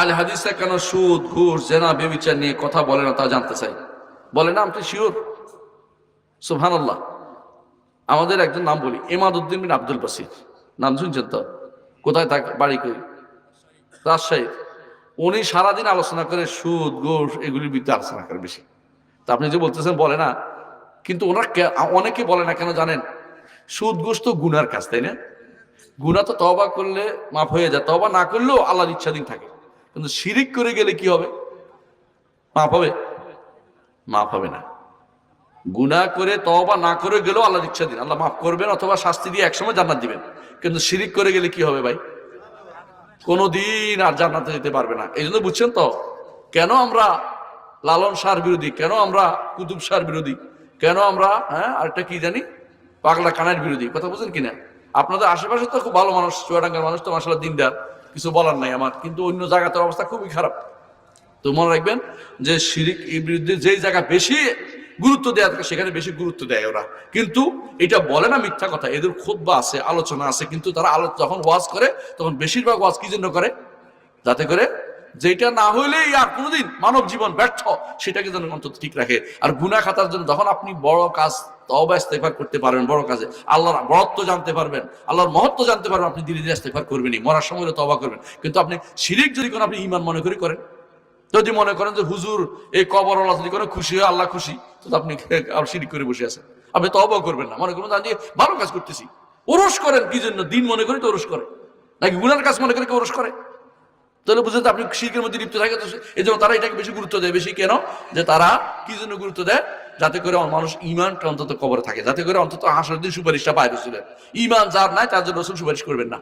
আল হাদিসে কেন সুদ, ঘুষ, জেনা বেবিচার নিয়ে কথা বলে না তা জানতে চাই? বলে, না আপনি শিওর। সুবহানাল্লাহ। আমাদের একজন নাম বলি এমাদউদ্দিন বিন আব্দুল বাসির নাম শুনছেন তো? কোথায় থাকে বাড়ি কই? রাজশাহী উনি সারাদিন আলোচনা করে সুদ, ঘুষ এগুলির বিরুদ্ধে আলোচনা করে বেশি। তা আপনি যে বলতেছেন, বলে না। কিন্তু ওনারা অনেকে বলে না, কেন জানেন? সুদ, ঘুষ তো গুনার কাজ, তাই না? গুনা তো তবা করলে মাফ হয়ে যায়। তবা না করলেও আল্লাহর ইচ্ছাধীন থাকে। কিন্তু শিরিক করে গেলে কি হবে? মাফ হবে? মাফ হবে না। গুনা করে তবা না করে গেলেও আল্লাহর দিন। আল্লাহ মাফ করবেন অথবা শাস্তি দিয়ে একসময় জান্নাত দিবেন। কিন্তু শিরিক করে গেলে কি হবে ভাই? কোনোদিন আর জান্নাতে যেতে পারবে না। এই জন্য বুঝছেন তো? কেন আমরা লালন সার বিরোধী? কেন আমরা কুতুব সার বিরোধী? কেন আমরা হ্যাঁ আরেকটা কি জানি? পাগলা কানের বিরোধী। কথা বুঝেন কিনা? আপনাদের আশেপাশে তো খুব ভালো মানুষ, চুয়াডাঙ্গার মানুষ তো মাসাল্লাহ দিনদার। কিছু বলার নাই আমার, কিন্তু অন্য জায়গাতে অবস্থা খুবই খারাপ। তো মনে রাখবেন যে শিরিক এই বিরুদ্ধে যেই জায়গা বেশি গুরুত্ব দেওয়া থাকে, সেখানে বেশি গুরুত্ব দেয় ওরা। কিন্তু এটা বলে না মিথ্যা কথা, এদের খোদবা আছে, আলোচনা আছে, কিন্তু তারা আলো যখন ওয়াজ করে, তখন বেশিরভাগ ওয়াজ কি জন্য করে? যাতে করে যেটা না হইলেই আর কোনোদিন মানব জীবন ব্যর্থ, সেটাকে যেন অন্তত ঠিক রাখে। আর গুনা খাতার জন্য যখন আপনি বড় কাজ করতে পারবেন, বড় কাজে, আল্লাহর জানতে পারবেন, আল্লাহর মহত্ব জানতে পারবেন, আপনি ধীরে ধীরে ইস্তেফার করবেনই, মরার সময় করবেন। কিন্তু আপনি যদি কোনো, আপনি ইমান মনে করে করেন। যদি মনে করেন যে হুজুর এই কবর আল্লাহ যদি কোনো খুশি হয়, আল্লাহ খুশি, তো আপনি করে বসে আছেন। আপনি তবা করবেন না। মনে করুন যে ভালো কাজ করতেছি। ওরস করেন, কি জন্য? দিন মনে করে তো ওরস করে। নাকি গুনার কাজ মনে করে কেউ ওরস করে? তাহলে বুঝতে তো আপনি শিল্পের মধ্যে লিপ্ত থাকে তো এই জন্য তারা এটাকে বেশি গুরুত্ব দেয়। বেশি কেন? যে তারা কি জন্য গুরুত্ব দেয়? যাতে করে মানুষ ইমানটা অন্তত কবরে থাকে। যাতে করে অন্তত হাসার দিন সুপারিশটা পায় রসুলের। ইমান যার নাই, তার জন্য রসুল সুপারিশ করবেন না।